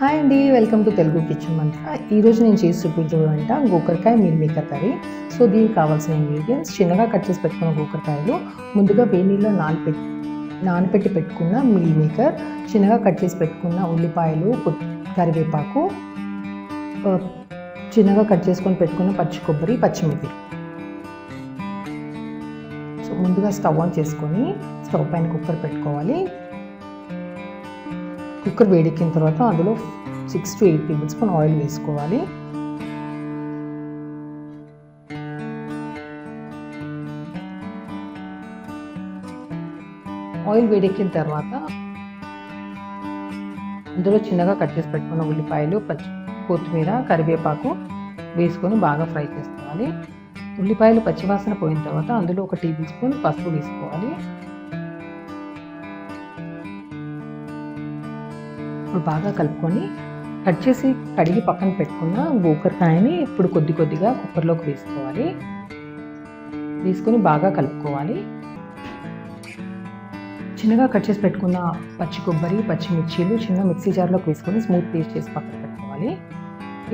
Hi అండి welcome to Telugu kitchen మంత్ర ఈరోజు నేను చేసి చూపించే వంట గోకరకాయ మీల్ మేకర్ కర్రీ. సో దీనికి కావాల్సిన ఇంగ్రీడియంట్స్ చిన్నగా కట్ చేసి పెట్టుకున్న గోకరకాయలు ముందుగా వేడి నానపెట్టి నానపెట్టి పెట్టుకున్న మీల్ మేకర్ చిన్నగా కట్ చేసి పెట్టుకున్న ఉల్లిపాయలు కరివేపాకు చిన్నగా కట్ చేసుకొని పెట్టుకున్న పచ్చి కొబ్బరి పచ్చిమిర్చి సో ముందుగా స్టవ్ ఆన్ చేసుకొని స్టవ్ పైన కుక్కర్ పెట్టుకోవాలి. కుక్కర్ వేడెక్కిన తర్వాత అందులో six to eight tablespoon oil వేసుకోవాలి. ఆయిల్ వేడెక్కిన తర్వాత అందులో చిన్నగా కట్ చేసి పెట్టుకున్న ఉల్లిపాయలు పచ్చి కొత్తిమీర కరివేపాకు వేసుకొని బాగా ఫ్రై చేసుకోవాలి. ఉల్లిపాయలు పచ్చివాసన పోయిన తర్వాత అందులో ఒక టేబుల్ స్పూన్ పసుపు వేసుకోవాలి. ఇప్పుడు బాగా కలుపుకొని కట్ చేసి కడిగి పక్కన పెట్టుకున్న గోకరకాయని ఇప్పుడు కొద్ది కొద్దిగా కుక్కర్లోకి వేసుకోవాలి. వేసుకొని బాగా కలుపుకోవాలి. చిన్నగా కట్ చేసి పెట్టుకున్న పచ్చి కొబ్బరి పచ్చిమిర్చీలు చిన్న మిక్సీ జార్లోకి వేసుకొని స్మూత్ పేస్ట్ చేసి పక్కన పెట్టుకోవాలి.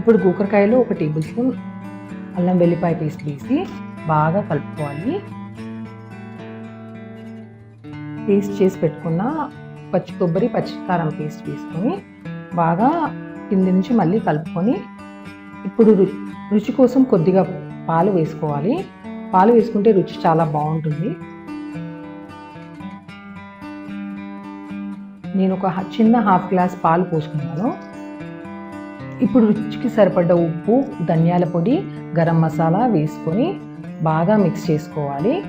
ఇప్పుడు గోకరకాయలో ఒక టేబుల్ స్పూన్ అల్లం వెల్లిపాయ పేస్ట్ వేసి బాగా కలుపుకోవాలి. పేస్ట్ చేసి పెట్టుకున్న పచ్చి కొబ్బరి పచ్చి కారం పేస్ట్ వేసుకొని బాగా కింది నుంచి మళ్ళీ కలుపుకొని ఇప్పుడు రు- రుచి కోసం కొద్దిగా పాలు వేసుకోవాలి. పాలు వేసుకుంటే రుచి చాలా బాగుంటుంది. నేను ఒక చిన్న హాఫ్ గ్లాస్ పాలు పోసుకున్నాను. ఇప్పుడు రుచికి సరిపడ్డ ఉప్పు ధనియాల పొడి గరం మసాలా వేసుకొని బాగా మిక్స్ చేసుకోవాలి.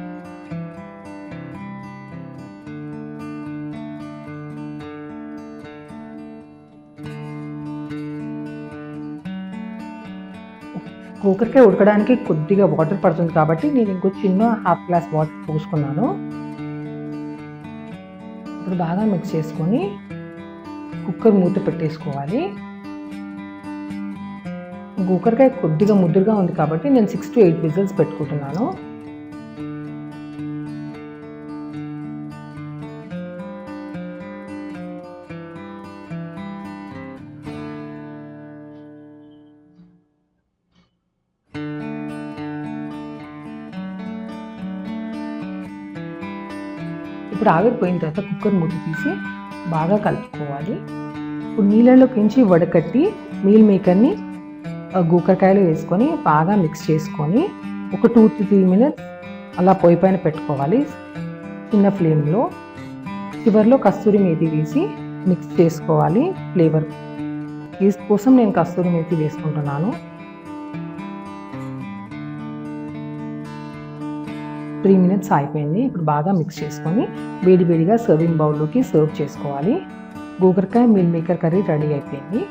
కూకర్కాయ ఉడకడానికి కొద్దిగా వాటర్ పడుతుంది కాబట్టి నేను ఇంకో చిన్న హాఫ్ గ్లాస్ వాటర్ పోసుకున్నాను. ఇప్పుడు బాగా మిక్స్ చేసుకొని కుక్కర్ మూత పెట్టేసుకోవాలి. కుక్కర్కాయ కొద్దిగా ముద్దుగా ఉంది కాబట్టి నేను సిక్స్ టు ఎయిట్ విజిల్స్ పెట్టుకుంటున్నాను. ఇప్పుడు ఆవిరిపోయిన తర్వాత కుక్కర్ మూత తీసి బాగా కలుపుకోవాలి. ఇప్పుడు నీళ్ళలోకించి వడకట్టి మీల్ మేకర్ని గూకరకాయలు వేసుకొని బాగా మిక్స్ చేసుకొని ఒక టూ టు త్రీ మినిట్స్ అలా పొయ్యి పైన పెట్టుకోవాలి. చిన్న ఫ్లేమ్లో చివరిలో కస్తూరి మేతి వేసి మిక్స్ చేసుకోవాలి ఫ్లేవర్ టేస్ట్ కోసం నేను కస్తూరి మేతి వేసుకుంటున్నాను. త్రీ మినిట్స్ అయిపోయింది ఇప్పుడు బాగా మిక్స్ చేసుకొని వేడి వేడిగా సర్వింగ్ బౌల్లోకి సర్వ్ చేసుకోవాలి. గోకరకాయ మిల్ మేకర్ కర్రీ రెడీ అయిపోయింది.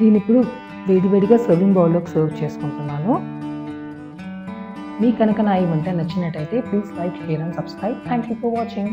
దీని ఇప్పుడు వేడివేడిగా సర్వింగ్ బౌల్లోకి సర్వ్ చేసుకుంటున్నాను. మీ కనుక నా ఈ వంట నచ్చినట్టయితే please like share and subscribe thank you for watching